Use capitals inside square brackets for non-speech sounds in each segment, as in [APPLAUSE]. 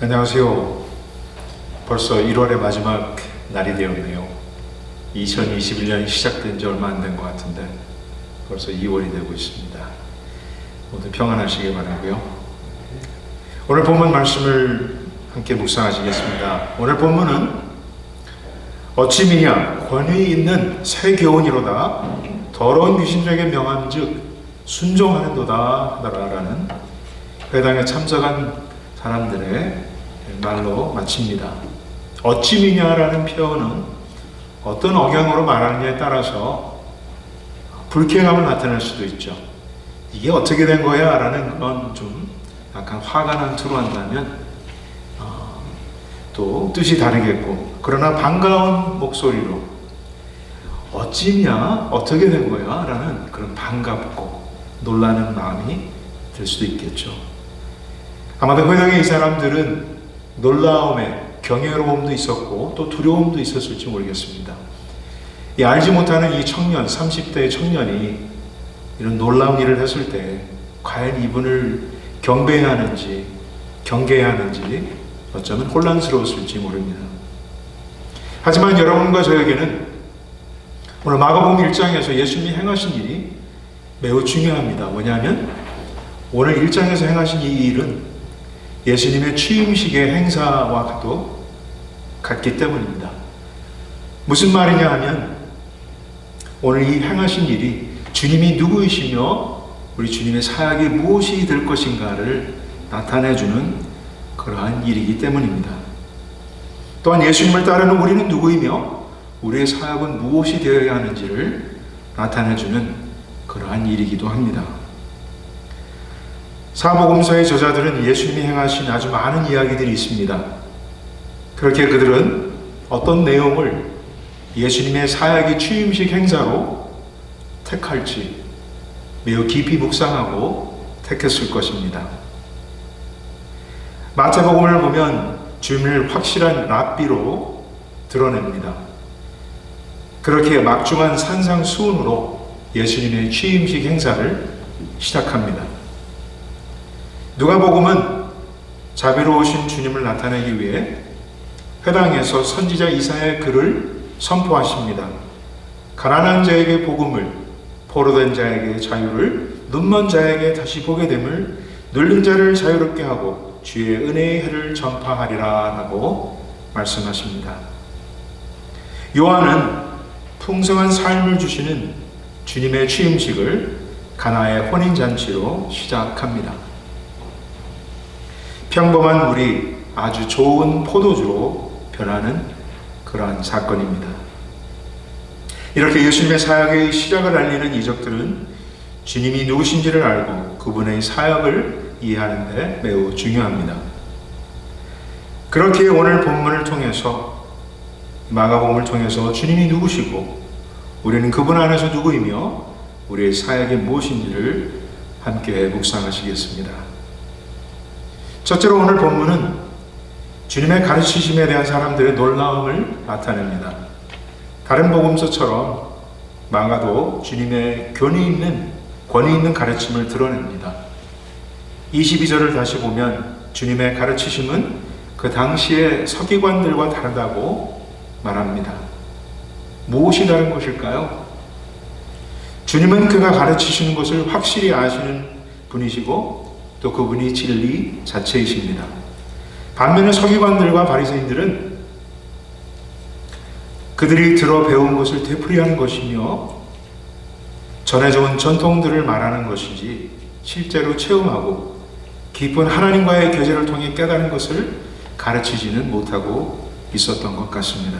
안녕하세요. 벌써 1월의 마지막 날이 되었네요. 2021년이 시작된 지 얼마 안 된 것 같은데 벌써 2월이 되고 있습니다. 모두 평안하시길 바라고요. 오늘 본문 말씀을 함께 묵상하시겠습니다. 오늘 본문은 어찌 미냐 권위 있는 새 교훈이로다 더러운 귀신들에게 명함즉 순종하는도다 하더라라는 회당에 참석한 사람들의 말로 마칩니다. 어찌 미냐라는 표현은 어떤 억양으로 말하느냐에 따라서 불쾌감을 나타낼 수도 있죠. 이게 어떻게 된 거야? 라는 그런 좀 약간 화가 난 투로 한다면 어, 또 뜻이 다르겠고 그러나 반가운 목소리로 어찌냐? 어떻게 된 거야? 라는 그런 반갑고 놀라는 마음이 들 수도 있겠죠. 아마도 회당의 이 사람들은 놀라움에 경외로움도 있었고 또 두려움도 있었을지 모르겠습니다. 이 알지 못하는 이 청년, 30대의 청년이 이런 놀라운 일을 했을 때 과연 이분을 경배해야 하는지 경계해야 하는지 어쩌면 혼란스러웠을지 모릅니다. 하지만 여러분과 저에게는 오늘 마가복음 1장에서 예수님이 행하신 일이 매우 중요합니다. 뭐냐면 오늘 1장에서 행하신 이 일은 예수님의 취임식의 행사와도 같기 때문입니다. 무슨 말이냐 하면 오늘 이 행하신 일이 주님이 누구이시며 우리 주님의 사역이 무엇이 될 것인가를 나타내주는 그러한 일이기 때문입니다. 또한 예수님을 따르는 우리는 누구이며 우리의 사역은 무엇이 되어야 하는지를 나타내주는 그러한 일이기도 합니다. 사복음서의 저자들은 예수님이 행하신 아주 많은 이야기들이 있습니다. 그렇게 그들은 어떤 내용을 예수님의 사역의 취임식 행사로 택할지 매우 깊이 묵상하고 택했을 것입니다. 마태복음을 보면 주님을 확실한 랍비로 드러냅니다. 그렇게 막중한 산상수훈으로 예수님의 취임식 행사를 시작합니다. 누가복음은 자비로우신 주님을 나타내기 위해 회당에서 선지자 이사의 글을 선포하십니다. 가난한 자에게 복음을, 포로된 자에게 자유를, 눈먼 자에게 다시 보게 됨을, 눌린 자를 자유롭게 하고 주의 은혜의 해를 전파하리라 라고 말씀하십니다. 요한은 풍성한 삶을 주시는 주님의 취임식을 가나의 혼인 잔치로 시작합니다. 평범한 우리 아주 좋은 포도주로 변하는 그러한 사건입니다. 이렇게 예수님의 사역의 시작을 알리는 이적들은 주님이 누구신지를 알고 그분의 사역을 이해하는데 매우 중요합니다. 그렇게 오늘 본문을 통해서 마가복음을 통해서 주님이 누구시고 우리는 그분 안에서 누구이며 우리의 사역이 무엇인지를 함께 묵상하시겠습니다. 첫째로 오늘 본문은 주님의 가르치심에 대한 사람들의 놀라움을 나타냅니다. 다른 복음서처럼 마가도 주님의 권위 있는 권위 있는 가르침을 드러냅니다. 22절을 다시 보면 주님의 가르치심은 그 당시의 서기관들과 다르다고 말합니다. 무엇이 다른 것일까요? 주님은 그가 가르치시는 것을 확실히 아시는 분이시고 또 그분이 진리 자체이십니다. 반면에 서기관들과 바리새인들은 그들이 들어 배운 것을 되풀이하는 것이며 전해져 온 전통들을 말하는 것이지 실제로 체험하고 깊은 하나님과의 교제를 통해 깨달은 것을 가르치지는 못하고 있었던 것 같습니다.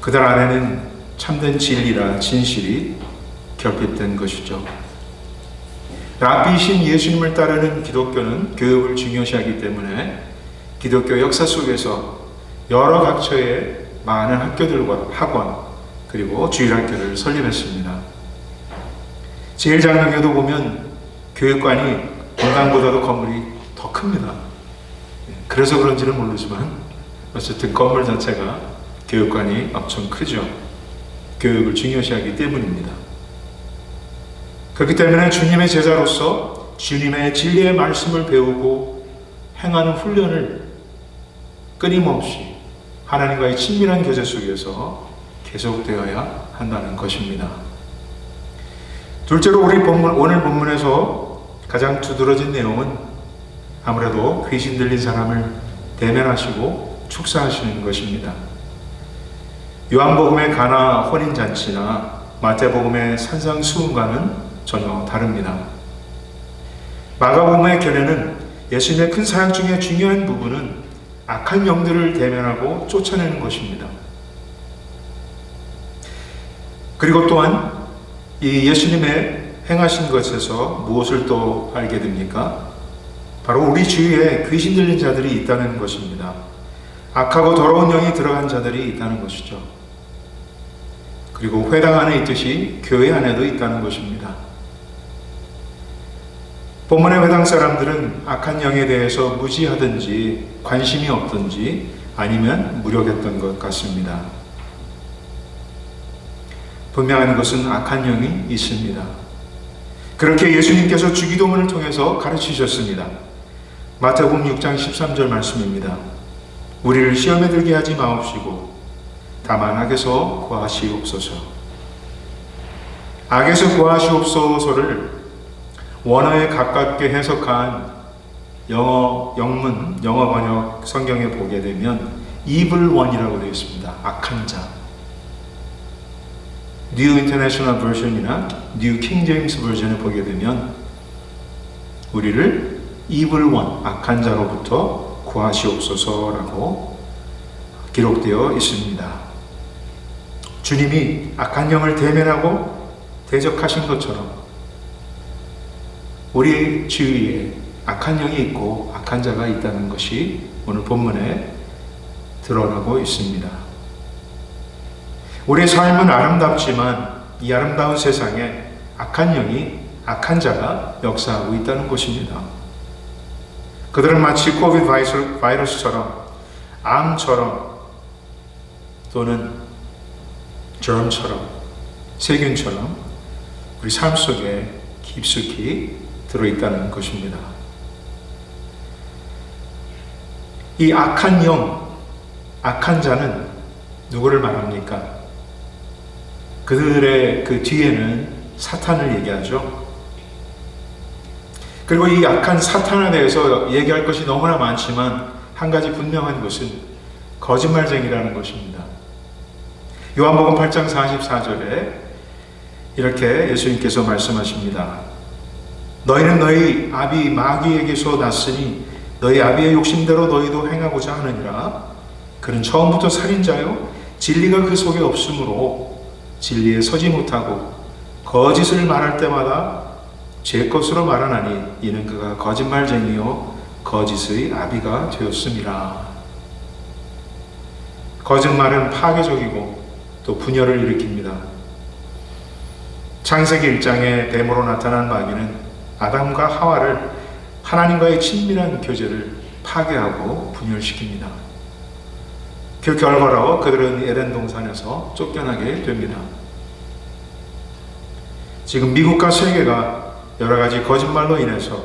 그들 안에는 참된 진리라 진실이 결핍된 것이죠. 라비신 예수님을 따르는 기독교는 교육을 중요시하기 때문에 기독교 역사 속에서 여러 각처의 많은 학교들과 학원 그리고 주일학교를 설립했습니다. 제일장로교도 보면 교육관이 본당보다도 건물이 더 큽니다. 그래서 그런지는 모르지만 어쨌든 건물 자체가 교육관이 엄청 크죠. 교육을 중요시하기 때문입니다. 그렇기 때문에 주님의 제자로서 주님의 진리의 말씀을 배우고 행하는 훈련을 끊임없이 하나님과의 친밀한 교제 속에서 계속되어야 한다는 것입니다. 둘째로 우리 본문, 오늘 본문에서 가장 두드러진 내용은 아무래도 귀신 들린 사람을 대면하시고 축사하시는 것입니다. 요한복음의 가나 혼인잔치나 마태복음의 산상수훈과는 전혀 다릅니다. 마가복음의 견해는 예수님의 큰 사역 중에 중요한 부분은 악한 영들을 대면하고 쫓아내는 것입니다. 그리고 또한 이 예수님의 행하신 것에서 무엇을 또 알게 됩니까? 바로 우리 주위에 귀신 들린 자들이 있다는 것입니다. 악하고 더러운 영이 들어간 자들이 있다는 것이죠. 그리고 회당 안에 있듯이 교회 안에도 있다는 것입니다. 본문의 회당 사람들은 악한 영에 대해서 무지하든지 관심이 없든지 아니면 무력했던 것 같습니다. 분명한 것은 악한 영이 있습니다. 그렇게 예수님께서 주기도문을 통해서 가르치셨습니다. 마태복음 6장 13절 말씀입니다. 우리를 시험에 들게 하지 마옵시고 다만 악에서 구하시옵소서. 악에서 구하시옵소서를 원어에 가깝게 해석한 영어 영문 영어 번역 성경에 보게 되면 one이라고 되어 있습니다. 악한 자. International Version이나 New King James Version을 보게 되면 우리를 one, 악한 자로부터 구하시옵소서라고 기록되어 있습니다. 주님이 악한 영을 대면하고 대적하신 것처럼 우리 주위에 악한 영이 있고 악한 자가 있다는 것이 오늘 본문에 드러나고 있습니다. 우리의 삶은 아름답지만 이 아름다운 세상에 악한 영이 악한 자가 역사하고 있다는 것입니다. 그들은 마치 코비드 바이러스처럼 암처럼 또는 germ처럼 세균처럼 우리 삶 속에 깊숙이 들어있다는 것입니다. 이 악한 영, 악한 자는 누구를 말합니까? 그들의 그 뒤에는 사탄을 얘기하죠. 그리고 이 악한 사탄에 대해서 얘기할 것이 너무나 많지만 한 가지 분명한 것은 거짓말쟁이라는 것입니다. 요한복음 8장 44절에 이렇게 예수님께서 말씀하십니다. 너희는 너희 아비 마귀에게서 났으니 너희 아비의 욕심대로 너희도 행하고자 하느니라. 그는 처음부터 살인자요 진리가 그 속에 없으므로 진리에 서지 못하고 거짓을 말할 때마다 제 것으로 말하나니 이는 그가 거짓말쟁이요 거짓의 아비가 되었습니다. 거짓말은 파괴적이고 또 분열을 일으킵니다. 창세기 1장에 뱀으로 나타난 마귀는 아담과 하와를 하나님과의 친밀한 교제를 파괴하고 분열시킵니다. 그 결과로 그들은 에덴 동산에서 쫓겨나게 됩니다. 지금 미국과 세계가 여러 가지 거짓말로 인해서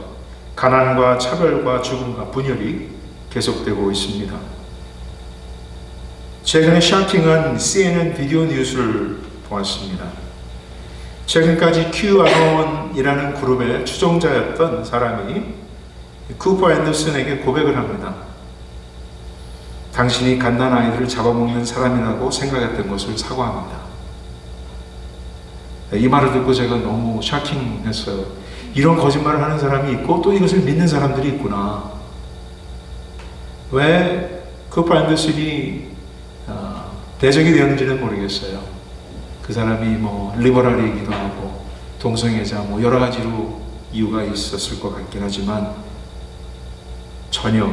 가난과 차별과 죽음과 분열이 계속되고 있습니다. 최근에 샤킹한 CNN 비디오 뉴스를 보았습니다. 최근까지 QAnon이라는 그룹의 추종자였던 사람이 쿠퍼 앤더슨에게 고백을 합니다. 당신이 갓난 아이들을 잡아먹는 사람이라고 생각했던 것을 사과합니다. 이 말을 듣고 제가 너무 샤킹했어요. 이런 거짓말을 하는 사람이 있고 또 이것을 믿는 사람들이 있구나. 왜 쿠퍼 앤더슨이 어, 대적이 되었는지는 모르겠어요. 그 사람이 뭐 리버럴이기도 하고 동성애자 뭐 여러 가지로 이유가 있었을 것 같긴 하지만 전혀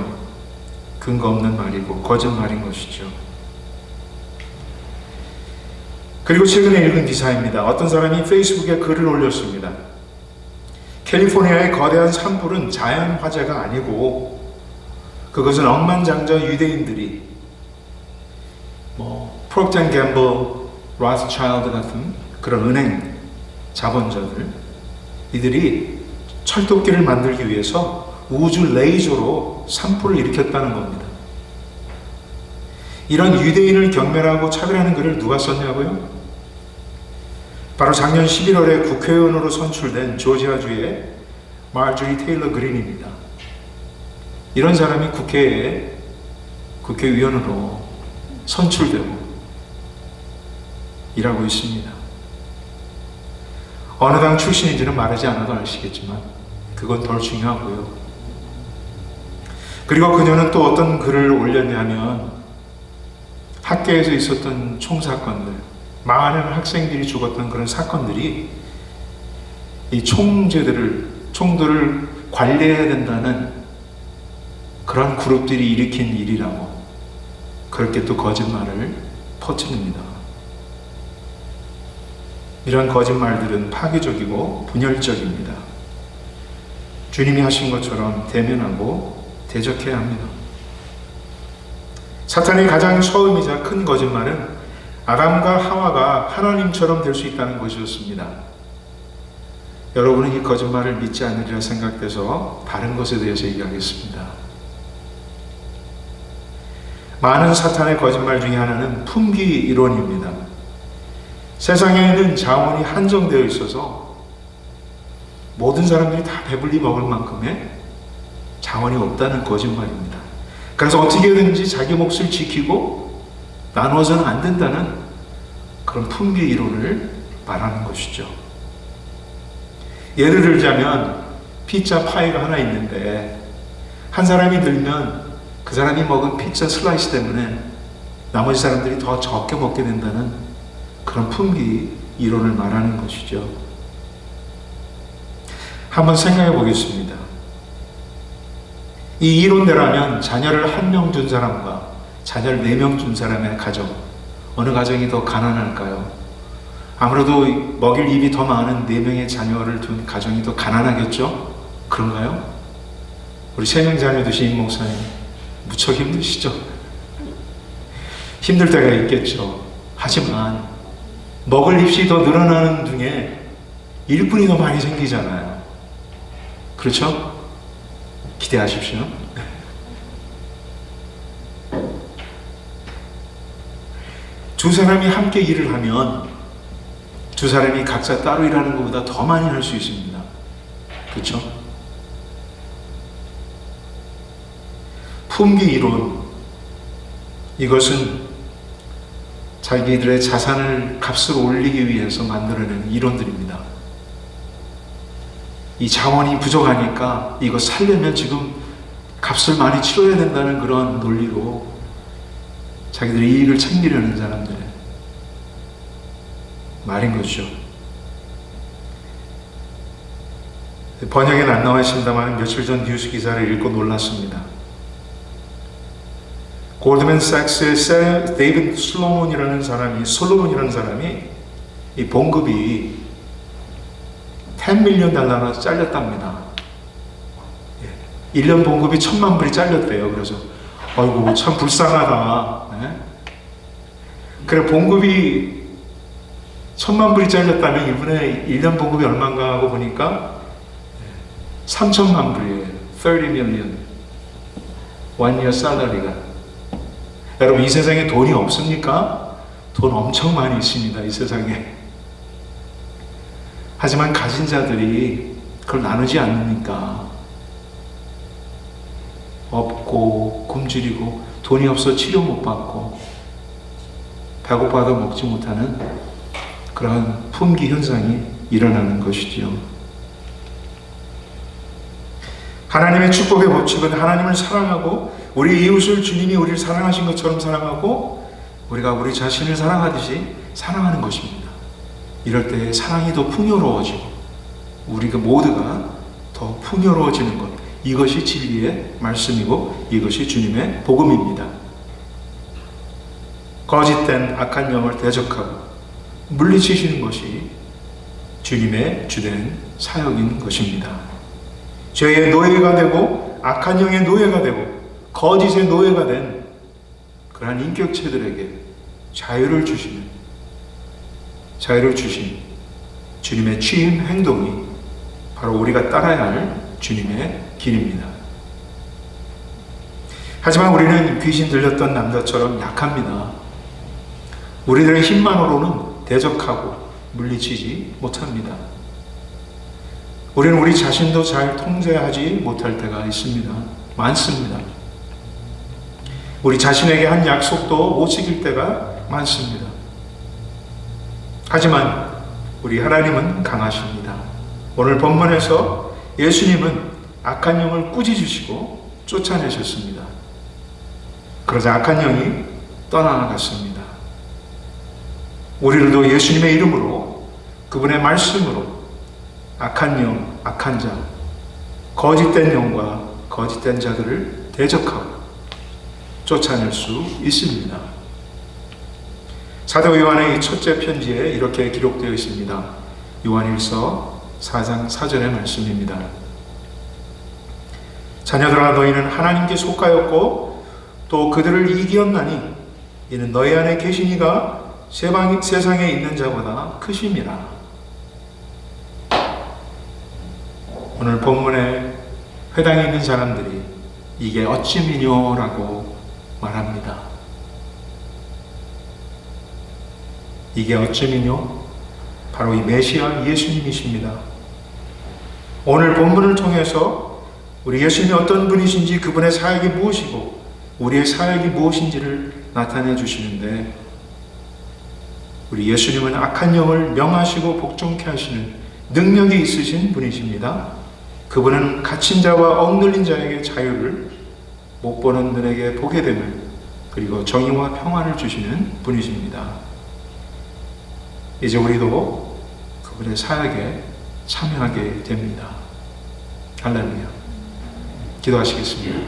근거 없는 말이고 거짓말인 것이죠. 그리고 최근에 읽은 기사입니다. 어떤 사람이 페이스북에 글을 올렸습니다. 캘리포니아의 거대한 산불은 자연 화재가 아니고 그것은 억만장자 유대인들이 뭐 프록젠 갬블, 라스차일드 같은 그런 은행 자본자들 이들이 철도길을 만들기 위해서 우주 레이저로 산불을 일으켰다는 겁니다. 이런 유대인을 경멸하고 차별하는 글을 누가 썼냐고요? 바로 작년 11월에 국회의원으로 선출된 조지아주의 마르조리 테일러 그린입니다. 이런 사람이 국회에 국회의원으로 선출되고 일하고 있습니다. 어느 당 출신인지는 말하지 않아도 아시겠지만 그건 덜 중요하고요. 그리고 그녀는 또 어떤 글을 올렸냐면 학교에서 있었던 총사건들, 많은 학생들이 죽었던 그런 사건들이 이 총재들을, 총들을 관리해야 된다는 그런 그룹들이 일으킨 일이라고 그렇게 또 거짓말을 퍼뜨립니다. 이런 거짓말들은 파괴적이고 분열적입니다. 주님이 하신 것처럼 대면하고 대적해야 합니다. 사탄의 가장 처음이자 큰 거짓말은 아담과 하와가 하나님처럼 될 수 있다는 것이었습니다. 여러분은 이 거짓말을 믿지 않으리라 생각돼서 다른 것에 대해서 얘기하겠습니다. 많은 사탄의 거짓말 중에 하나는 품귀 이론입니다. 세상에는 자원이 한정되어 있어서 모든 사람들이 다 배불리 먹을 만큼의 자원이 없다는 거짓말입니다. 그래서 어떻게든지 자기 몫을 지키고 나누어서는 안 된다는 그런 품귀 이론을 말하는 것이죠. 예를 들자면 피자 파이가 하나 있는데 한 사람이 들면 그 사람이 먹은 피자 슬라이스 때문에 나머지 사람들이 더 적게 먹게 된다는 그런 품귀 이론을 말하는 것이죠. 한번 생각해 보겠습니다. 이 이론대로라면 자녀를 한명둔 사람과 자녀를 네 명 준 사람의 가정, 어느 가정이 더 가난할까요? 아무래도 먹일 입이 더 많은 네 명의 자녀를 둔 가정이 더 가난하겠죠? 그런가요? 우리 세 명 자녀 두신 임 목사님, 무척 힘드시죠? 힘들 때가 있겠죠. 하지만 먹을 입시 더 늘어나는 중에 일꾼이 더 많이 생기잖아요. 그렇죠? 기대하십시오. [LAUGHS] 두 사람이 함께 일을 하면 두 사람이 각자 따로 일하는 것보다 더 많이 할 수 있습니다. 그렇죠? 품귀 이론 이것은 자기들의 자산을 값을 올리기 위해서 만들어낸 이론들입니다. 이 자원이 부족하니까 이거 살려면 지금 값을 많이 치러야 된다는 그런 논리로 자기들의 이익을 챙기려는 사람들 말인 거죠. 번역에는 안 나와 있습니다만 며칠 전 뉴스 기사를 읽고 놀랐습니다. 골드맨삭스의 데이비드 슬로몬이라는 사람이 솔로몬이라는 사람이 이 봉급이 10 밀리언 달러나 잘렸답니다. 예. 1년 봉급이 천만 불이 잘렸대요. 그래서 아이고 참 불쌍하다. 예? 그래 봉급이 천만 불이 잘렸다면 이분의 1년 봉급이 얼마인가 하고 보니까 3천만 불이에요. 30 million. one year salary가. 여러분 이 세상에 돈이 없습니까? 돈 엄청 많이 있습니다. 이 세상에. 하지만 가진 자들이 그걸 나누지 않으니까 없고 굶주리고 돈이 없어 치료 못 받고 배고파도 먹지 못하는 그러한 품귀 현상이 일어나는 것이지요. 하나님의 축복의 법칙은 하나님을 사랑하고 우리 이웃을 주님이 우리를 사랑하신 것처럼 사랑하고 우리가 우리 자신을 사랑하듯이 사랑하는 것입니다. 이럴 때 사랑이 더 풍요로워지고 우리가 모두가 더 풍요로워지는 것 이것이 진리의 말씀이고 이것이 주님의 복음입니다. 거짓된 악한 영을 대적하고 물리치시는 것이 주님의 주된 사역인 것입니다. 죄의 노예가 되고 악한 영의 노예가 되고 거짓의 노예가 된 그러한 인격체들에게 자유를 주시는 자유를 주신 주님의 취임 행동이 바로 우리가 따라야 할 주님의 길입니다. 하지만 우리는 귀신 들렸던 남자처럼 약합니다. 우리들의 힘만으로는 대적하고 물리치지 못합니다. 우리는 우리 자신도 잘 통제하지 못할 때가 있습니다. 많습니다. 우리 자신에게 한 약속도 못 지킬 때가 많습니다. 하지만 우리 하나님은 강하십니다. 오늘 본문에서 예수님은 악한 영을 꾸짖으시고 쫓아내셨습니다. 그러자 악한 영이 떠나갔습니다. 우리들도 예수님의 이름으로 그분의 말씀으로 악한 영, 악한 자, 거짓된 영과 거짓된 자들을 대적하고 쫓아낼 수 있습니다. 사도 요한의 첫째 편지에 이렇게 기록되어 있습니다. 요한일서 4장 4절의 말씀입니다. 자녀들아 너희는 하나님께 속하였고 또 그들을 이기었나니 이는 너희 안에 세방, 세상에 있는 자보다 크심이라. 오늘 본문에 회당에 있는 사람들이 이게 어찌미뇨라고 말합니다. 이게 어찌미뇨? 바로 이 메시아 예수님이십니다. 오늘 본문을 통해서 우리 예수님이 어떤 분이신지 그분의 사역이 무엇이고 우리의 사역이 무엇인지를 나타내 주시는데 우리 예수님은 악한 영을 명하시고 복종케 하시는 능력이 있으신 분이십니다. 그분은 갇힌 자와 억눌린 자에게 자유를 못 보는 눈에게 보게 됨을 그리고 정의와 평화를 주시는 분이십니다. 이제 우리도 그분의 사역에 참여하게 됩니다. 할렐루야. 기도하시겠습니다.